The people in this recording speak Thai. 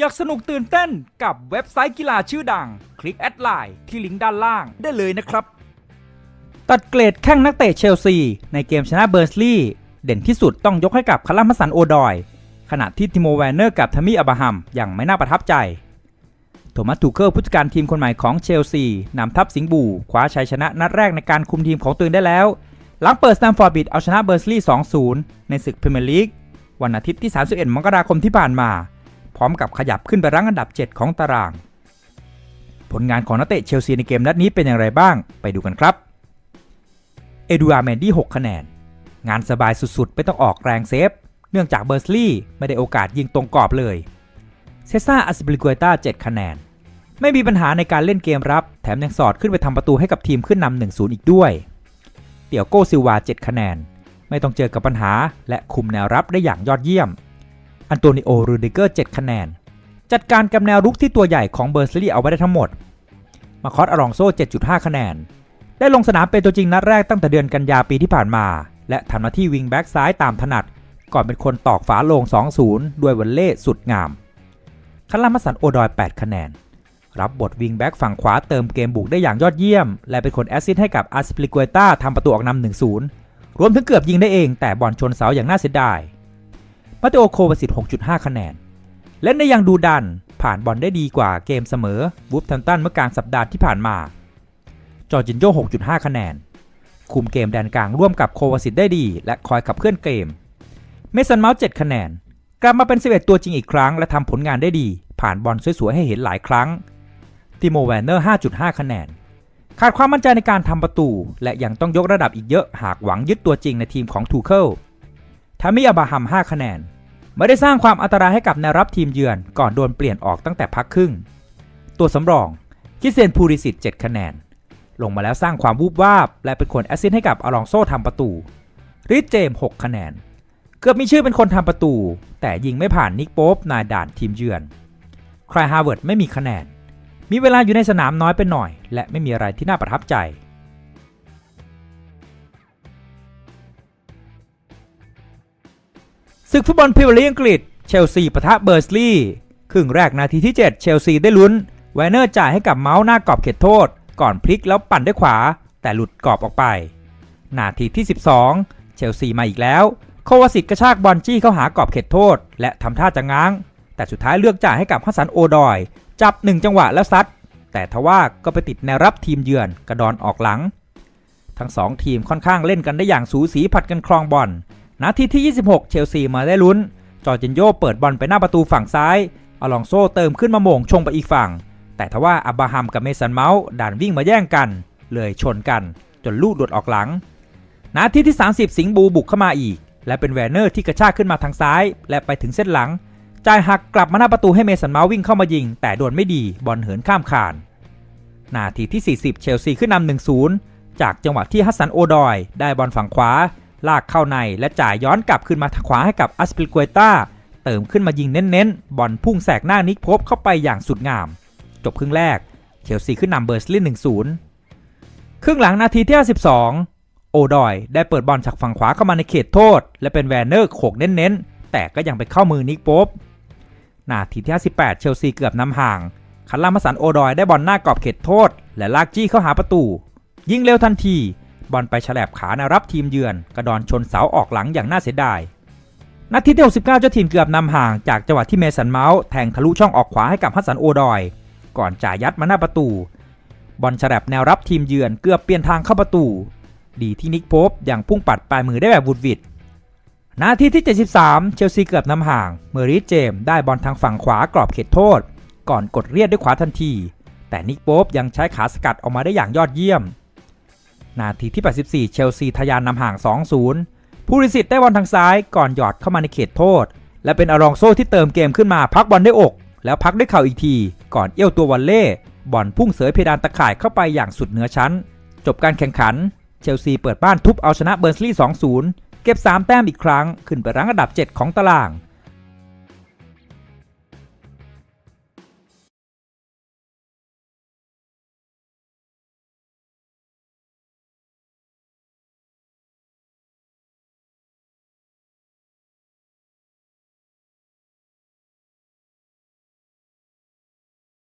อยากสนุกตื่นเต้นกับเว็บไซต์กีฬาชื่อดัง คลิกแอดไลน์ที่ลิงก์ด้านล่างได้เลยนะครับ ตัดเกรดแข้งนักเตะเชลซี ในเกมชนะเบอร์สลีย์เด่นที่สุดต้องยกให้กับคารัมพัสันโอดอย ขณะที่ติโมแวนเนอร์กับทามิอับราฮัมยังไม่น่าประทับใจโทมัสทูเคิลผู้จัดการทีมคนใหม่ของเชลซีนำทัพสิงห์บูคว้าชัยชนะนัดแรกในการคุมทีมของตัวเองได้แล้ว หลังเปิดสแตมฟอร์ดบิดเอาชนะเบอร์สลีย์2-0 ในศึกพรีเมียร์ลีกวันอาทิตย์ที่ 31 มกราคมที่ผ่านมา พร้อมกับขยับขึ้นไปรั้งอันดับ 7 ของตาราง ผลงานของนักเตะเชลซีในเกมนัดนี้เป็นอย่างไรบ้างไปดูกันครับ เอดูอาร์เมนดี้6คะแนน งานสบายสุดๆ ไม่ต้องออกแรงเซฟ เนื่องจากเบอร์สลีย์ไม่ได้โอกาสยิงตรงกรอบเลย เซซ่าอัสเบลิก u ต้า7คะแนน ไม่มีปัญหาในการเล่นเกมรับ แถมยังสอดขึ้นไปทำประตูให้กับทีมขึ้นนำ1-0 อีกด้วย เตี่ยวโก้ซิลวา 7 คะแนน ไม่ต้องเจอกับปัญหา และคุมแนวรับได้อย่างยอดเยี่ยม อันโตนิโอรูดิเกอร์7คะแนน จัดการกับแนวรุกที่ตัวใหญ่ของเบอร์สลีย์เอาไว้ได้ทั้งหมด มาคอสอารองโซ่ 7.5 คะแนน ได้ลงสนามเป็นตัวจริงนัดแรกตั้งแต่เดือนกันยาปีที่ผ่านมา และทำหน้าที่วิงแบ็กซ้ายตามถนัด ก่อนเป็นคนตอกฝาโลง 2-0 ด้วยวันเล่สุดงามคันลามัสสันโอดอย 8 คะแนน รับบทวิงแบ็กฝั่งขวาเติมเกมบุกได้อย่างยอดเยี่ยม และเป็นคนแอสซิสต์ให้กับอาสปลิก u ต้าทำประตูออกนำ1-0 รวมถึงเกือบยิงได้เองแต่บอลชนเสาอย่างน่าเสียดาย มาเตโอโควาสิต6.5 คะแนน เล่นได้ย่างดูดัน ผ่านบอลได้ดีกว่าเกมเสมอวูฟทันตันเมื่อกลางสัปดาห์ที่ผ่านมา จอร์จินโย 6.5 คะแนน คุมเกมแดนกลางร่วมกับโควาสิตได้ดี และคอยขับเคลื่อนเกม เมสันเมาส์7คะแนน กลับมาเป็น 11 ตัวจริงอีกครั้ง และทำผลงานได้ดี ผ่านบอลสวยๆให้เห็นหลายครั้ง ติโมแวนเนอร์ 5.5 คะแนน ขาดความมั่นใจในการทำประตู และยังต้องยกระดับอีกเยอะ หากหวังยึดตัวจริงในทีมของทูเคิล ทามิอาบาฮัม5คะแนน ไม่ได้สร้างความอันตรายให้กับแนวรับทีมเยือนก่อนโดนเปลี่ยนออกตั้งแต่พักครึ่ง ตัวสำรองคิเซนพูริสิต7คะแนน ลงมาแล้วสร้างความวูบวาบ และเป็นคนแอสซิสต์ให้กับอลองโซ่ทำประตูริชเจม 6 คะแนน เกือบมีชื่อเป็นคนทำประตู แต่ยิงไม่ผ่านนิกโป๊ปนายด่านทีมเยือนครายฮาร์เวิร์ดไม่มีคะแนน มีเวลาอยู่ในสนามน้อยไปหน่อย และไม่มีอะไรที่น่าประทับใจ ศึกฟุตบอลพรีเมียร์ลีกอังกฤษ เชลซีปะทะเบอร์สลีย์ครึ่งแรกนาทีที่ 7 เชลซีได้ลุ้น ไวเนอร์จ่ายให้กับเมาส์หน้ากรอบเขตโทษ ก่อนพลิกแล้วปั่นด้วยขวา แต่หลุดกรอบออกไป นาทีที่ 12 เชลซีมาอีกแล้ว โควาสิตกระชากบอลจี้เข้าหากรอบเขตโทษ และทำท่าจะง้าง แต่สุดท้ายเลือกจ่ายให้กับฮัสซันโอดอย จับ1จังหวะแล้วซัด แต่ทว่าก็ไปติดแนวรับทีมเยือนกระดอนออกหลัง ทั้งสองทีมค่อนข้างเล่นกันได้อย่างสูสีผัดกันครองบอล นาทีที่ 26 เชลซีมาได้ลุ้น จอร์จินโยเปิดบอลไปหน้าประตูฝั่งซ้ายอลองโซ่เติมขึ้นมาโมงชงไปอีกฝั่ง แต่ทว่าอับบาฮัมกับเมสันเมาส์ด่านวิ่งมาแย่งกัน เลยชนกัน จนลูกหลุดออกหลัง นาทีที่ 30 สิงห์บูบุกเข้ามาอีก และเป็นแวนเนอร์ที่กระชากขึ้นมาทางซ้าย และไปถึงเส้นหลังจ่ายหักกลับมาหน้าประตูให้เมสันเมาส์วิ่งเข้ามายิง แต่โดนไม่ดีบอลเหินข้ามคาน นาทีที่ 40 เชลซีขึ้นนำ1-0 จากจังหวะที่ฮัสซันโอดอย ได้บอลฝั่งขวา ลากเข้าในและจ่ายย้อนกลับขึ้นมาขวาให้กับอัสปิลก u ต้าเติมขึ้นมายิงเน้นๆ บอลพุ่งแสกหน้านิกพบเข้าไปอย่างสุดงาม จบครึ่งแรก เชลซีขึ้นนำเบอร์สลิน1-0ครึ่งหลังนาทีที่ 52 โอดอยได้เปิดบอลจากฝั่งขวาเข้ามาในเขตโทษ และเป็นแวนเนอร์โขกเน้นๆ แต่ก็ยังไปเข้ามือนิกป๊บนาทีที่ 58 เชลซีเกือบนำห่าง คันลามาสันโอดอยได้บอลหน้ากรอบเขตโทษ และลากจี้เข้าหาประตู ยิงเร็วทันที บอลไปฉลบขานวรับทีมเยือน กระดอนชนเสาออกหลังอย่างน่าเสียดายนาทีที่69เจ้าถิ่นเกือบนำห่างจากจังหวะที่เมสันเมาส์แทงทะลุช่องออกขวาให้กับฮัสสันโอดอย ก่อนจ่ายยัดมาหน้าประตู บอลฉลับแนวรับทีมเยือนเกือบเปลี่ยนทางเข้าประตู ดีที่นิกโป๊ปยังพุ่งปัดปลายมือได้แบบวุดวิดนาทีที่ 73 เชลซีเกือบนำห่าง เมอริสเจมส์ได้บอลทางฝั่งขวากรอบเขตโทษ ก่อนกดเรียดด้วยขวาทันที แต่นิกโป๊ปยังใช้ขาสกัดออกมาได้อย่างยอดเยี่ยม นาทีที่ 84 เชลซีทะยานนำห่าง 2-0 ผู้ริสิตได้บอลทางซ้ายก่อนหยอดเข้ามาในเขตโทษ และเป็นอารองโซ่ที่เติมเกมขึ้นมาพักบอลด้อก แล้วพักด้วยเข่าอีกที ก่อนเอี้ยวตัววอลเล่บอลพุ่งเสยเพดานตะข่ายเข้าไปอย่างสุดเหนือชั้น จบการแข่งขัน เชลซีเปิดบ้านทุบเอาชนะเบอร์นสลีย์ 2-0 เก็บ 3 แต้มอีกครั้งขึ้นไปรั้งอันดับ 7 ของตาราง